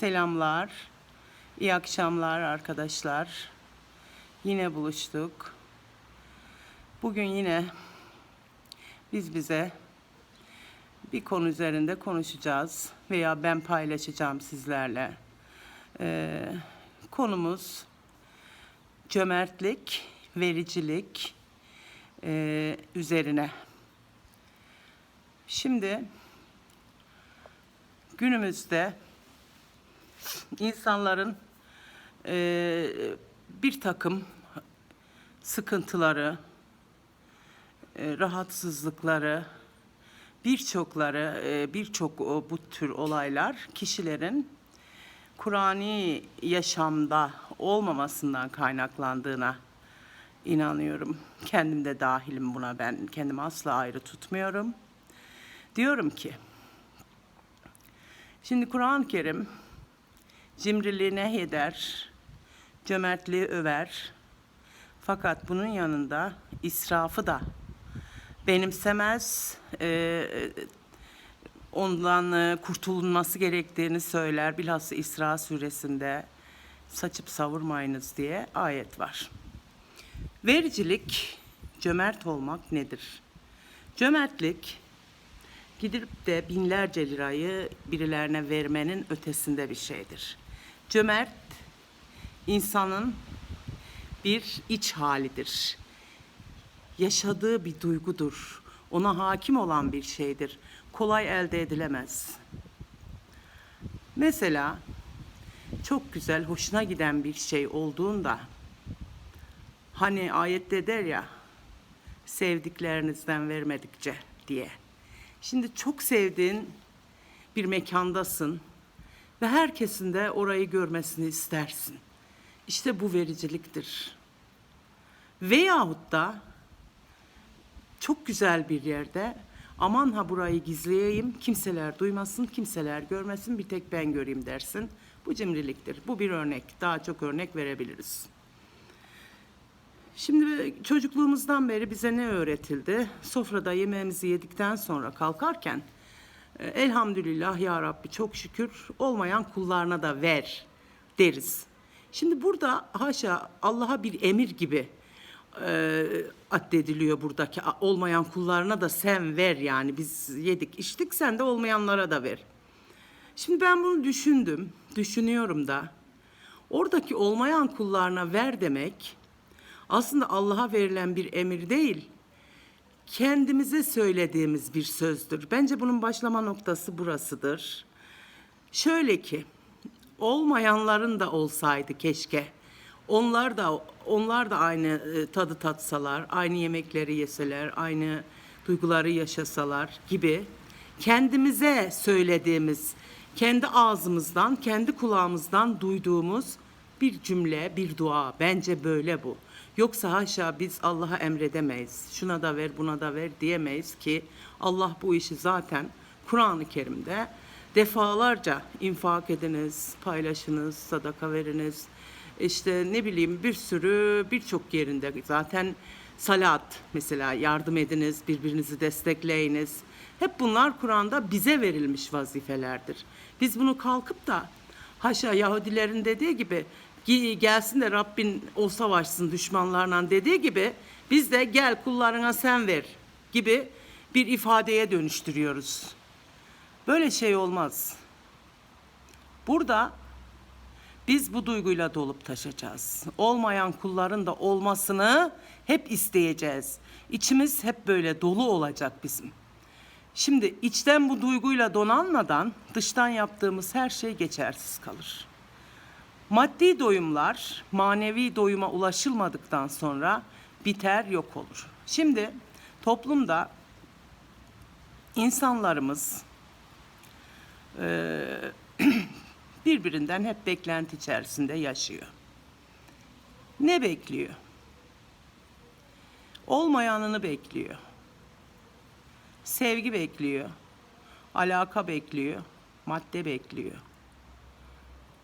Selamlar. İyi akşamlar arkadaşlar. Yine buluştuk. Bugün yine biz bize bir konu üzerinde konuşacağız veya ben paylaşacağım sizlerle. Ee, konumuz cömertlik, vericilik ee, üzerine. Şimdi günümüzde insanların eee, bir takım sıkıntıları, eee, rahatsızlıkları, birçokları, eee, birçok bu tür olaylar kişilerin Kur'ani yaşamda olmamasından kaynaklandığına inanıyorum. Kendim de dahilim buna ben kendimi asla ayrı tutmuyorum. Diyorum ki Şimdi Kur'an-ı Kerim cimriliği nehyeder, cömertliği över. Fakat bunun yanında israfı da benimsemez, e, ondan e, kurtulunması gerektiğini söyler. Bilhassa İsra suresinde saçıp savurmayınız diye ayet var. Vericilik, cömert olmak nedir? Cömertlik, gidip de binlerce lirayı birilerine vermenin ötesinde bir şeydir. Cömert insanın bir iç halidir. Yaşadığı bir duygudur. Ona hakim olan bir şeydir. Kolay elde edilemez. Mesela çok güzel, hoşuna giden bir şey olduğunda hani ayette der ya sevdiklerinizden vermedikçe diye. Şimdi çok sevdiğin bir mekandasın ve herkesin de orayı görmesini istersin. İşte bu vericiliktir. Veyahut da çok güzel bir yerde aman ha burayı gizleyeyim, kimseler duymasın, kimseler görmesin, bir tek ben göreyim dersin. Bu cimriliktir. Bu bir örnek. Daha çok örnek verebiliriz. Şimdi çocukluğumuzdan beri bize ne öğretildi? Sofrada yemeğimizi yedikten sonra kalkarken elhamdülillah ya Rabbi çok şükür olmayan kullarına da ver deriz. Şimdi burada haşa Allah'a bir emir gibi e, addediliyor buradaki olmayan kullarına da sen ver yani biz yedik içtik sen de olmayanlara da ver. Şimdi ben bunu düşündüm, düşünüyorum da oradaki olmayan kullarına ver demek aslında Allah'a verilen bir emir değil, kendimize söylediğimiz bir sözdür. Bence bunun başlama noktası burasıdır. Şöyle ki, olmayanların da olsaydı keşke. Onlar da onlar da aynı e, tadı tatsalar, aynı yemekleri yeseler, aynı duyguları yaşasalar gibi kendimize söylediğimiz, kendi ağzımızdan, kendi kulağımızdan duyduğumuz bir cümle, bir dua. Bence böyle bu. Yoksa haşa biz Allah'a emredemeyiz. Şuna da ver, buna da ver diyemeyiz ki Allah bu işi zaten Kur'an-ı Kerim'de defalarca infak ediniz, paylaşınız, sadaka veriniz. İşte ne bileyim bir sürü birçok yerinde zaten salat mesela yardım ediniz, birbirinizi destekleyiniz. Hep bunlar Kur'an'da bize verilmiş vazifelerdir. Biz bunu kalkıp da haşa Yahudilerin dediği gibi "Gi- gelsin de Rabbin o savaşsın düşmanlarla dediği gibi biz de gel kullarına sen ver gibi bir ifadeye dönüştürüyoruz. Böyle şey olmaz. Burada biz bu duyguyla dolup taşacağız. Olmayan kulların da olmasını hep isteyeceğiz. İçimiz hep böyle dolu olacak bizim. Şimdi içten bu duyguyla donanmadan dıştan yaptığımız her şey geçersiz kalır. Maddi doyumlar manevi doyuma ulaşılmadıktan sonra biter yok olur. Şimdi toplumda insanlarımız eee, birbirinden hep beklenti içerisinde yaşıyor. Ne bekliyor? Olmayanını bekliyor. Sevgi bekliyor. Alaka bekliyor. Madde bekliyor.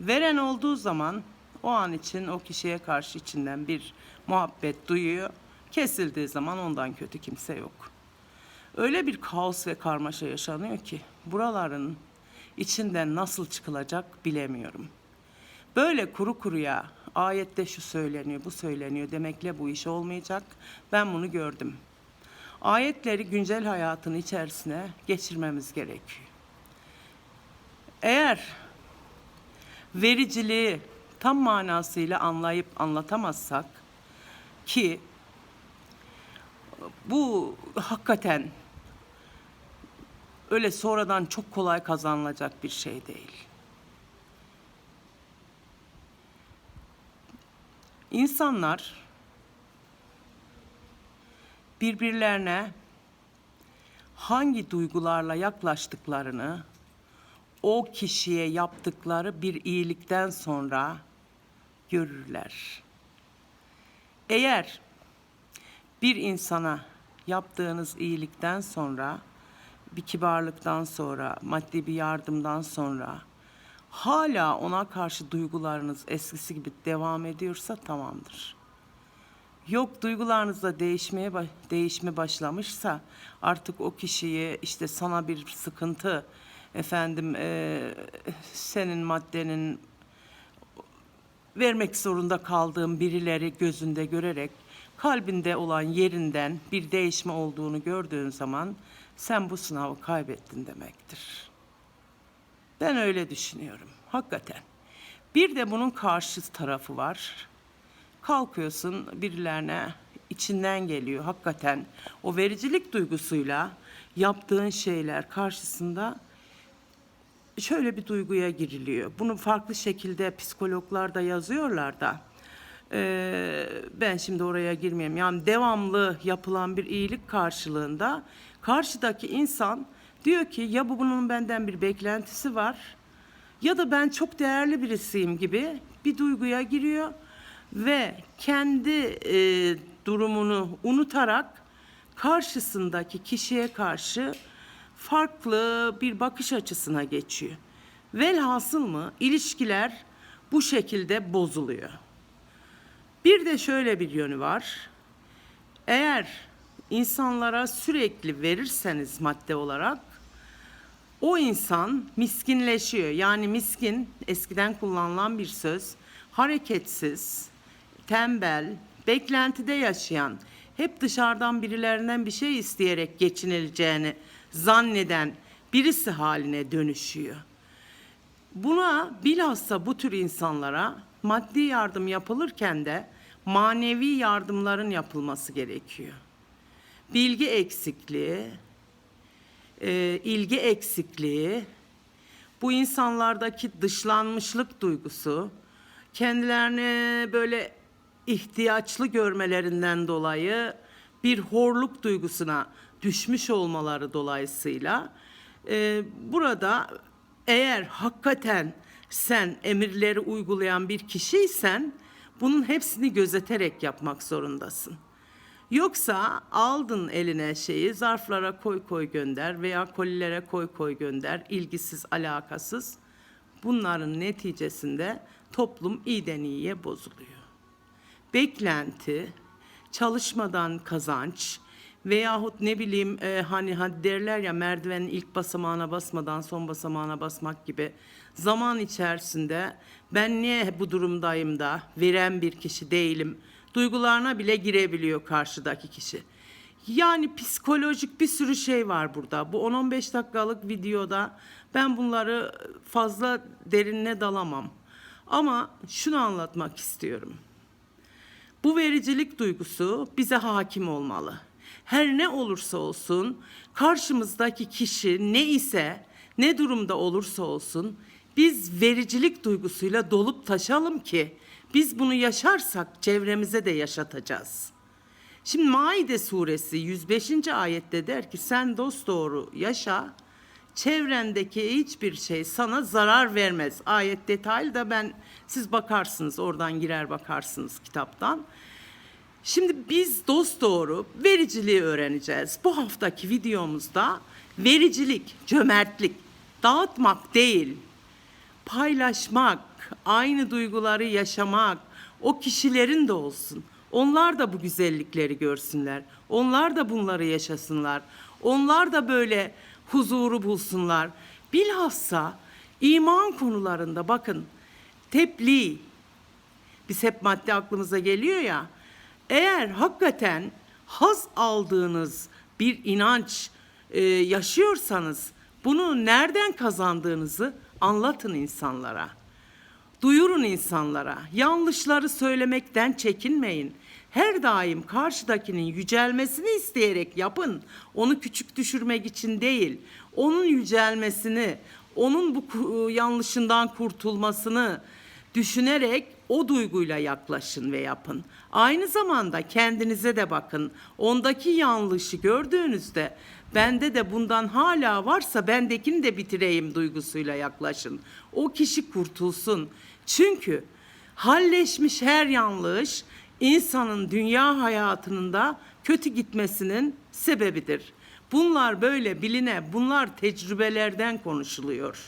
Veren olduğu zaman o an için o kişiye karşı içinden bir muhabbet duyuyor. Kesildiği zaman ondan kötü kimse yok. Öyle bir kaos ve karmaşa yaşanıyor ki buraların içinden nasıl çıkılacak bilemiyorum. Böyle kuru kuruya ayette şu söyleniyor, bu söyleniyor demekle bu iş olmayacak. Ben bunu gördüm. Ayetleri güncel hayatın içerisine geçirmemiz gerekiyor. Eğer vericiliği tam manasıyla anlayıp anlatamazsak ki bu hakikaten öyle sonradan çok kolay kazanılacak bir şey değil. İnsanlar birbirlerine hangi duygularla yaklaştıklarını o kişiye yaptıkları bir iyilikten sonra görürler. Eğer bir insana yaptığınız iyilikten sonra, bir kibarlıktan sonra, maddi bir yardımdan sonra hala ona karşı duygularınız eskisi gibi devam ediyorsa tamamdır. Yok duygularınızda değişmeye değişme başlamışsa artık o kişiyi işte sana bir sıkıntı efendim eee, senin maddenin vermek zorunda kaldığın birileri gözünde görerek kalbinde olan yerinden bir değişme olduğunu gördüğün zaman sen bu sınavı kaybettin demektir. Ben öyle düşünüyorum. Hakikaten. Bir de bunun karşı tarafı var. Kalkıyorsun birilerine içinden geliyor hakikaten. O vericilik duygusuyla yaptığın şeyler karşısında şöyle bir duyguya giriliyor. Bunu farklı şekilde psikologlar da yazıyorlar da. Ee, ben şimdi oraya girmeyeyim. Yani devamlı yapılan bir iyilik karşılığında karşıdaki insan diyor ki ya bu bunun benden bir beklentisi var ya da ben çok değerli birisiyim gibi bir duyguya giriyor ve kendi e, durumunu unutarak karşısındaki kişiye karşı farklı bir bakış açısına geçiyor. Velhasıl mı ilişkiler bu şekilde bozuluyor. Bir de şöyle bir yönü var. Eğer insanlara sürekli verirseniz madde olarak o insan miskinleşiyor. Yani miskin eskiden kullanılan bir söz. Hareketsiz, tembel, beklentide yaşayan, hep dışarıdan birilerinden bir şey isteyerek geçinileceğini zanneden birisi haline dönüşüyor. Buna bilhassa bu tür insanlara maddi yardım yapılırken de manevi yardımların yapılması gerekiyor. Bilgi eksikliği, e, ilgi eksikliği, bu insanlardaki dışlanmışlık duygusu, kendilerini böyle ihtiyaçlı görmelerinden dolayı bir horluk duygusuna düşmüş olmaları dolayısıyla e, burada eğer hakikaten sen emirleri uygulayan bir kişiysen bunun hepsini gözeterek yapmak zorundasın. Yoksa aldın eline şeyi zarflara koy koy gönder veya kolilere koy koy gönder ilgisiz alakasız. Bunların neticesinde toplum iyiden iyiye bozuluyor. Beklenti, çalışmadan kazanç veyahut ne bileyim e, hani hadi derler ya merdivenin ilk basamağına basmadan son basamağına basmak gibi zaman içerisinde ben niye bu durumdayım da veren bir kişi değilim duygularına bile girebiliyor karşıdaki kişi. Yani psikolojik bir sürü şey var burada. Bu 10-15 dakikalık videoda ben bunları fazla derinine dalamam. Ama şunu anlatmak istiyorum. Bu vericilik duygusu bize hakim olmalı. Her ne olursa olsun karşımızdaki kişi ne ise ne durumda olursa olsun biz vericilik duygusuyla dolup taşalım ki biz bunu yaşarsak çevremize de yaşatacağız. Şimdi Maide suresi 105. ayette der ki sen dost doğru yaşa çevrendeki hiçbir şey sana zarar vermez. Ayet detaylı da ben siz bakarsınız oradan girer bakarsınız kitaptan. Şimdi biz dost doğru vericiliği öğreneceğiz. Bu haftaki videomuzda vericilik, cömertlik, dağıtmak değil, paylaşmak, aynı duyguları yaşamak, o kişilerin de olsun. Onlar da bu güzellikleri görsünler. Onlar da bunları yaşasınlar. Onlar da böyle huzuru bulsunlar. Bilhassa İman konularında bakın tebliğ biz hep madde aklımıza geliyor ya. Eğer hakikaten haz aldığınız bir inanç e, yaşıyorsanız bunu nereden kazandığınızı anlatın insanlara. Duyurun insanlara. Yanlışları söylemekten çekinmeyin. Her daim karşıdakinin yücelmesini isteyerek yapın. Onu küçük düşürmek için değil. Onun yücelmesini, onun bu yanlışından kurtulmasını düşünerek o duyguyla yaklaşın ve yapın. Aynı zamanda kendinize de bakın. Ondaki yanlışı gördüğünüzde bende de bundan hala varsa bendekini de bitireyim duygusuyla yaklaşın. O kişi kurtulsun. Çünkü halleşmiş her yanlış insanın dünya hayatının da kötü gitmesinin sebebidir. Bunlar böyle biline, bunlar tecrübelerden konuşuluyor.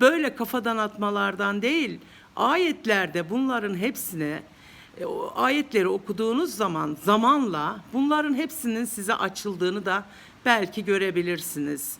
Böyle kafadan atmalardan değil, ayetlerde bunların hepsine o ayetleri okuduğunuz zaman zamanla bunların hepsinin size açıldığını da belki görebilirsiniz.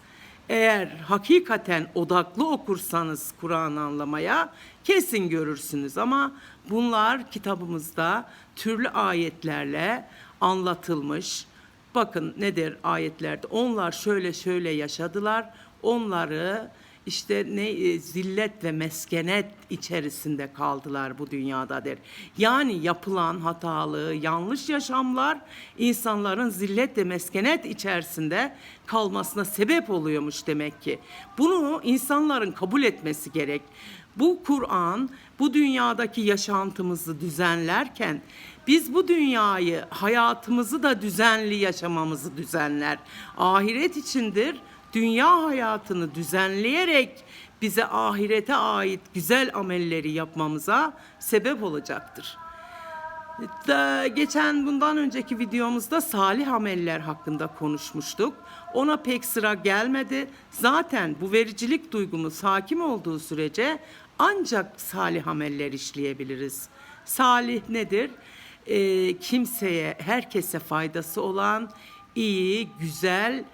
Eğer hakikaten odaklı okursanız Kur'an anlamaya kesin görürsünüz ama bunlar kitabımızda türlü ayetlerle anlatılmış. Bakın nedir ayetlerde? Onlar şöyle şöyle yaşadılar. Onları işte ne e, zillet ve meskenet içerisinde kaldılar bu dünyada der. Yani yapılan hatalı, yanlış yaşamlar insanların zillet ve meskenet içerisinde kalmasına sebep oluyormuş demek ki. Bunu insanların kabul etmesi gerek. Bu Kur'an bu dünyadaki yaşantımızı düzenlerken biz bu dünyayı hayatımızı da düzenli yaşamamızı düzenler. Ahiret içindir. Dünya hayatını düzenleyerek bize ahirete ait güzel amelleri yapmamıza sebep olacaktır. Geçen bundan önceki videomuzda salih ameller hakkında konuşmuştuk. Ona pek sıra gelmedi. Zaten bu vericilik duygumuz hakim olduğu sürece ancak salih ameller işleyebiliriz. Salih nedir? Ee, kimseye, herkese faydası olan iyi, güzel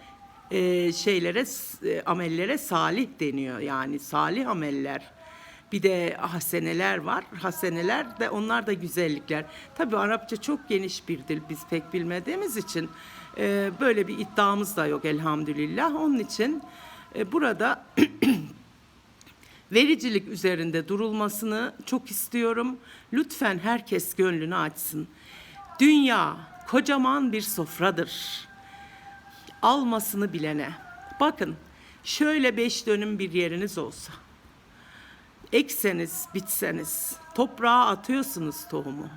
e, şeylere, e, amellere salih deniyor. Yani salih ameller. Bir de haseneler var. Haseneler de onlar da güzellikler. Tabii Arapça çok geniş bir dil. Biz pek bilmediğimiz için e, böyle bir iddiamız da yok elhamdülillah. Onun için e, burada vericilik üzerinde durulmasını çok istiyorum. Lütfen herkes gönlünü açsın. Dünya kocaman bir sofradır. Almasını bilene. Bakın şöyle beş dönüm bir yeriniz olsa ekseniz, bitseniz, toprağa atıyorsunuz tohumu.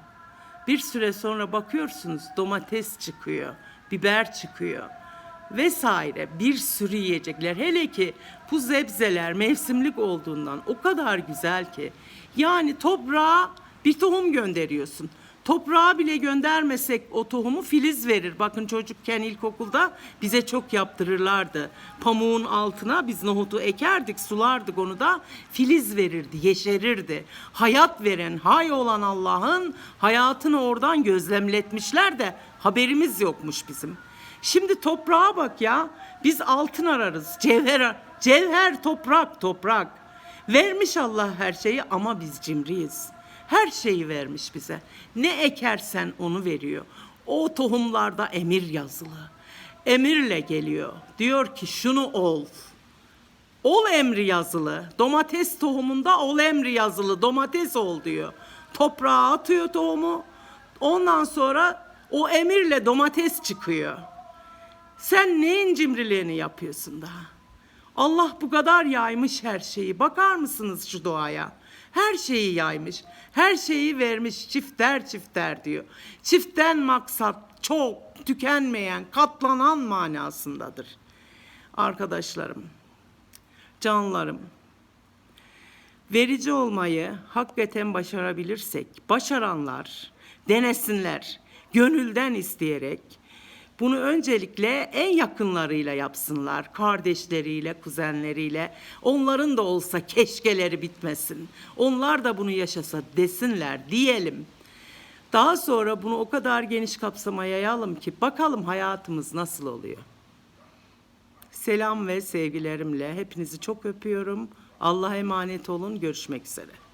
Bir süre sonra bakıyorsunuz domates çıkıyor, biber çıkıyor vesaire bir sürü yiyecekler. Hele ki bu zebzeler mevsimlik olduğundan o kadar güzel ki. Yani toprağa bir tohum gönderiyorsun. Toprağa bile göndermesek o tohumu filiz verir. Bakın çocukken ilkokulda bize çok yaptırırlardı. Pamuğun altına biz nohutu ekerdik, sulardık onu da filiz verirdi, yeşerirdi. Hayat veren, hay olan Allah'ın hayatını oradan gözlemletmişler de haberimiz yokmuş bizim. Şimdi toprağa bak ya. Biz altın ararız, cevher, cevher toprak, toprak. Vermiş Allah her şeyi ama biz cimriyiz. Her şeyi vermiş bize. Ne ekersen onu veriyor. O tohumlarda emir yazılı. Emirle geliyor. Diyor ki şunu ol. Ol emri yazılı. Domates tohumunda ol emri yazılı. Domates ol diyor. Toprağa atıyor tohumu. Ondan sonra o emirle domates çıkıyor. Sen neyin cimriliğini yapıyorsun daha? Allah bu kadar yaymış her şeyi. Bakar mısınız şu doğaya? Her şeyi yaymış. Her şeyi vermiş çifter çifter diyor. Çiften maksat çok tükenmeyen, katlanan manasındadır. Arkadaşlarım, canlarım, verici olmayı hakikaten başarabilirsek, başaranlar denesinler, gönülden isteyerek bunu öncelikle en yakınlarıyla yapsınlar. Kardeşleriyle, kuzenleriyle. Onların da olsa keşkeleri bitmesin. Onlar da bunu yaşasa desinler diyelim. Daha sonra bunu o kadar geniş kapsamaya yayalım ki bakalım hayatımız nasıl oluyor. Selam ve sevgilerimle hepinizi çok öpüyorum. Allah'a emanet olun. Görüşmek üzere.